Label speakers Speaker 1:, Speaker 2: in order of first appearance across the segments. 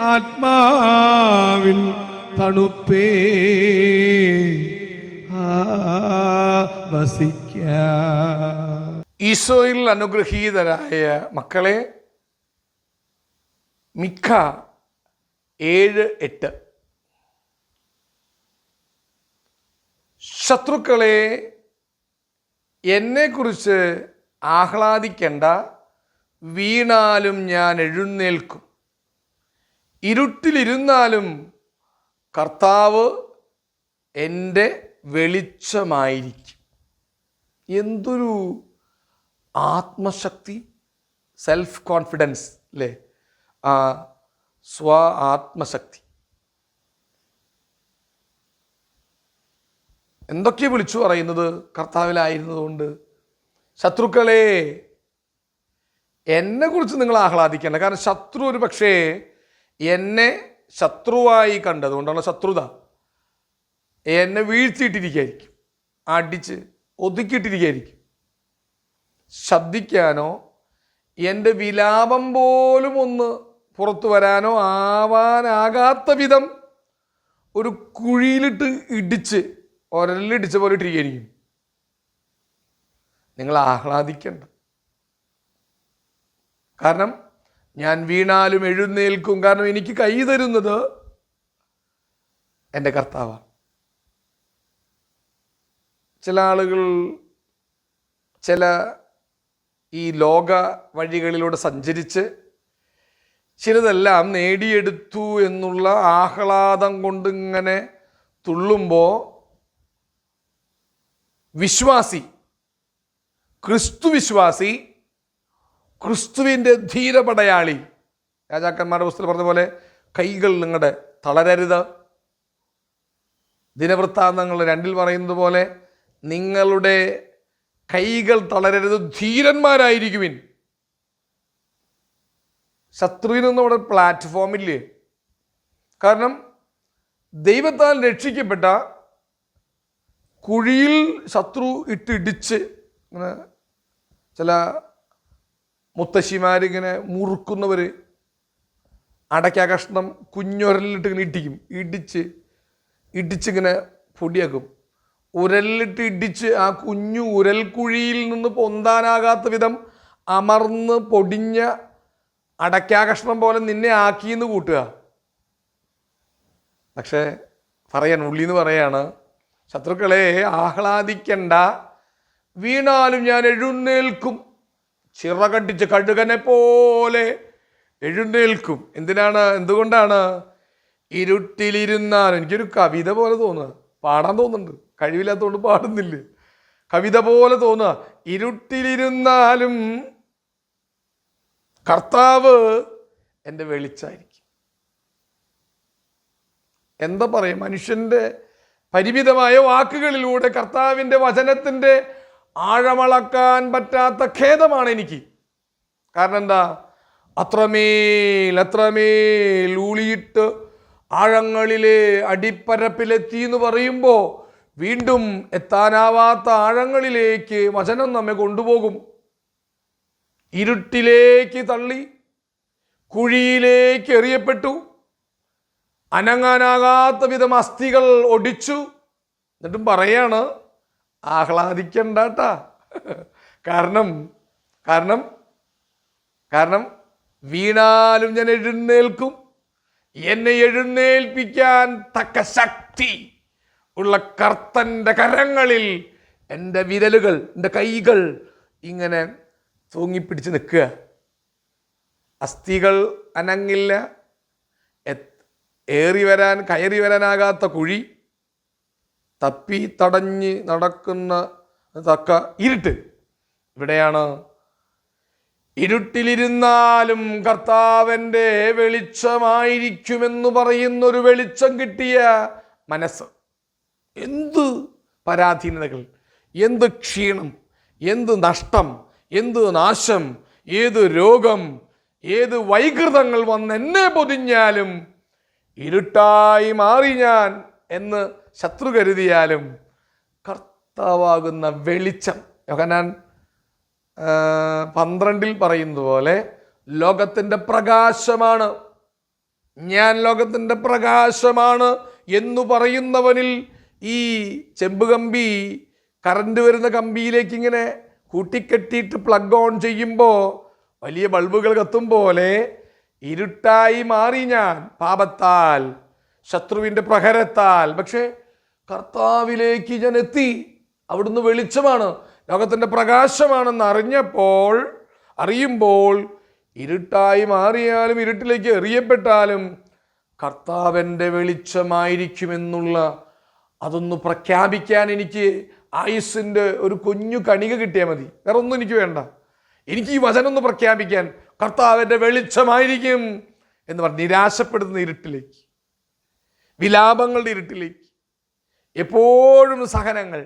Speaker 1: ആത്മാവിൻ തണുപ്പേ. വസിക്ക.
Speaker 2: ഈശോയിൽ അനുഗ്രഹീതരായ മക്കളെ മിക്ക ഏഴ് എട്ട്. ശത്രുക്കളെ എന്നെക്കുറിച്ച് ആഹ്ലാദിക്കേണ്ട വീണാലും ഞാൻ എഴുന്നേൽക്കും. ഇരുട്ടിലിരുന്നാലും കർത്താവ് എന്റെ വെളിച്ചമായിരിക്കും. എന്തൊരു ആത്മശക്തി സെൽഫ് കോൺഫിഡൻസ് അല്ലേ ആ സ്വ ആത്മശക്തി. എന്തൊക്കെ വിളിച്ചു പറയുന്നത്? കർത്താവിലായിരുന്നതുകൊണ്ട്. ശത്രുക്കളെ എന്നെക്കുറിച്ച് നിങ്ങൾ ആഹ്ലാദിക്കേണ്ട. കാരണം ശത്രു ഒരു പക്ഷേ എന്നെ ശത്രുവായി കണ്ടതുകൊണ്ടാണ് ശത്രുത. എന്നെ വീഴ്ത്തിയിട്ടിരിക്കുകയായിരിക്കും. അടിച്ച് ഒതുക്കിയിട്ടിരിക്കുകയായിരിക്കും. ശബ്ദിക്കാനോ എന്റെ വിലാപം പോലും ഒന്ന് പുറത്തു വരാനോ ആവാനാകാത്ത വിധം ഒരു കുഴിയിലിട്ട് ഇടിച്ച് ഒരലിടിച്ച പോലെ ഇട്ടിരിക്കുകയായിരിക്കും. നിങ്ങൾ ആഹ്ലാദിക്കേണ്ട. കാരണം ഞാൻ വീണാലും എഴുന്നേൽക്കും. കാരണം എനിക്ക് കൈ തരുന്നത് എന്റെ കർത്താവാണ്. ചില ആളുകൾ ചില ഈ ലോക വഴികളിലൂടെ സഞ്ചരിച്ച് ചിലതെല്ലാം നേടിയെടുത്തു എന്നുള്ള ആഹ്ലാദം കൊണ്ടിങ്ങനെ തുള്ളുമ്പോൾ വിശ്വാസി ക്രിസ്തു വിശ്വാസി ക്രിസ്തുവിന്റെ ധീരപടയാളി. രാജാക്കന്മാരുടെ പുസ്തകം പറഞ്ഞ പോലെ കൈകൾ നിങ്ങളുടെ തളരരുത്. ദിനവൃത്താന്തങ്ങൾ രണ്ടിൽ പറയുന്നത് പോലെ നിങ്ങളുടെ കൈകൾ തളരരുത്. ധീരന്മാരായിരിക്കുവിൻ. ശത്രുവിനൊന്നും അവിടെ പ്ലാറ്റ്ഫോമില്ലേ കാരണം ദൈവത്താൽ രക്ഷിക്കപ്പെട്ട കുഴിയിൽ ശത്രു ഇട്ടിടിച്ച് ഇങ്ങനെ ചില മുത്തശ്ശിമാരിങ്ങനെ മുറുക്കുന്നവർ അടയ്ക്ക കഷ്ണം കുഞ്ഞുരലിട്ട് ഇങ്ങനെ ഇടിക്കും. ഇടിച്ച് ഇടിച്ചിങ്ങനെ പൊടിയാക്കും. ഉരലിലിട്ട് ഇടിച്ച് ആ കുഞ്ഞു ഉരൽക്കുഴിയിൽ നിന്ന് പൊന്താനാകാത്ത വിധം അമർന്ന് പൊടിഞ്ഞ അടയ്ക്കാ കഷ്ണം പോലെ നിന്നെ ആക്കിയെന്ന് കൂട്ടുക. പക്ഷേ പറയാൻ ഉള്ളിന്ന് പറയാണ് ശത്രുക്കളെ ആഹ്ലാദിക്കണ്ട. വീണാലും ഞാൻ എഴുന്നേൽക്കും. ചിറകടിച്ച് കഴുകനെ പോലെ എഴുന്നേൽക്കും. എന്തിനാണ്? എന്തുകൊണ്ടാണ്? ഇരുട്ടിലിരുന്നാൽ എനിക്കൊരു കവിത പോലെ തോന്നുക. പാടാൻ തോന്നുന്നുണ്ട്. കഴിവില്ലാത്തതുകൊണ്ട് പാടുന്നില്ല. കവിത പോലെ തോന്നുക. ഇരുട്ടിലിരുന്നാലും കർത്താവ് എന്റെ വെളിച്ചായിരിക്കും. എന്താ പറയുക മനുഷ്യന്റെ പരിമിതമായ വാക്കുകളിലൂടെ കർത്താവിന്റെ വചനത്തിന്റെ ആഴമളക്കാൻ പറ്റാത്ത ഖേദമാണ് എനിക്ക്. കാരണം എന്താ? അത്രമേൽ അത്രമേൽ ഊളിയിട്ട് ആഴങ്ങളിലെ അടിപ്പരപ്പിലെത്തി എന്ന് പറയുമ്പോൾ വീണ്ടും എത്താനാവാത്ത ആഴങ്ങളിലേക്ക് വചനം നമ്മെ കൊണ്ടുപോകും. ഇരുട്ടിലേക്ക് തള്ളി കുഴിയിലേക്ക് എറിയപ്പെട്ടു. അനങ്ങാനാകാത്ത വിധം അസ്ഥികൾ ഒടിച്ചു. എന്നിട്ടും പറയാണ് ആഹ്ലാദിക്കണ്ടാട്ടാ. കാരണം കാരണം കാരണം വീണാലും ഞാൻ എഴുന്നേൽക്കും. എന്നെ എഴുന്നേൽപ്പിക്കാൻ തക്ക ശക്തി ഉള്ള കർത്തന്റെ കരങ്ങളിൽ എന്റെ വിരലുകൾ എന്റെ കൈകൾ ഇങ്ങനെ തൂങ്ങിപ്പിടിച്ച് നിൽക്കുക. അസ്ഥികൾ അനങ്ങില്ല. ഏറി വരാൻ കയറി വരാനാകാത്ത കുഴി തപ്പി തടഞ്ഞ് നടക്കുന്ന തക്ക ഇരുട്ട്. ഇവിടെയാണ് ഇരുട്ടിലിരുന്നാലും കർത്താവിന്റെ വെളിച്ചമായിരിക്കുമെന്ന് പറയുന്നൊരു വെളിച്ചം കിട്ടിയ മനസ്സ്. എന്ത് പരാധീനതകൾ? എന്ത് ക്ഷീണം? എന്ത് നഷ്ടം? എന്ത് നാശം? ഏത് രോഗം? ഏത് വൈകൃതങ്ങൾ വന്ന് എന്നെ പൊതിഞ്ഞാലും ഇരുട്ടായി മാറി ഞാൻ എന്ന് ശത്രു കരുതിയാലും കർത്താവാകുന്ന വെളിച്ചം. യോഹനാൻ പന്ത്രണ്ടിൽ പറയുന്നത് പോലെ ലോകത്തിന്റെ പ്രകാശമാണ്. ഞാൻ ലോകത്തിന്റെ പ്രകാശമാണ് എന്നു പറയുന്നവനിൽ ഈ ചെമ്പ് കമ്പി കറണ്ട് വരുന്ന കമ്പിയിലേക്ക് ഇങ്ങനെ കൂട്ടിക്കെട്ടിയിട്ട് പ്ലഗ് ഓൺ ചെയ്യുമ്പോൾ വലിയ ബൾബുകൾ കത്തും പോലെ ഇരുട്ടായി മാറി ഞാൻ. പാപത്താൽ ശത്രുവിന്റെ പ്രഹരത്താൽ. പക്ഷേ കർത്താവിലേക്ക് ഞാൻ എത്തി. അവിടുന്ന് വെളിച്ചമാണ്. ലോകത്തിന്റെ പ്രകാശമാണെന്ന് അറിഞ്ഞപ്പോൾ അറിയുമ്പോൾ ഇരുട്ടായി മാറിയാലും ഇരുട്ടിലേക്ക് എറിയപ്പെട്ടാലും കർത്താവിന്റെ വെളിച്ചമായിരിക്കുമെന്നുള്ള അതൊന്ന് പ്രഖ്യാപിക്കാൻ എനിക്ക് ആയുസിന്റെ ഒരു കുഞ്ഞു കണിക കിട്ടിയാൽ മതി. വേറെ ഒന്നും എനിക്ക് വേണ്ട. എനിക്ക് ഈ വചനം ഒന്ന് പ്രഖ്യാപിക്കാൻ കർത്താവിന്റെ വെളിച്ചമായിരിക്കും എന്ന് പറഞ്ഞ് നിരാശപ്പെടുന്ന ഇരുട്ടിലേക്ക് വിലാപങ്ങളുടെ ഇരുട്ടിലേക്ക് എപ്പോഴും സഹനങ്ങൾ.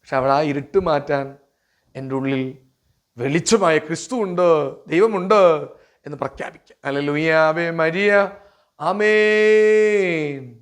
Speaker 2: പക്ഷെ അവിടെ ആ ഇരുട്ട് മാറ്റാൻ എന്റെ ഉള്ളിൽ വെളിച്ചമായ ക്രിസ്തു ഉണ്ട് ദൈവമുണ്ട് എന്ന് പ്രഖ്യാപിക്കുക അല്ലെ ലുയാവേ മരിയ ആമേൻ.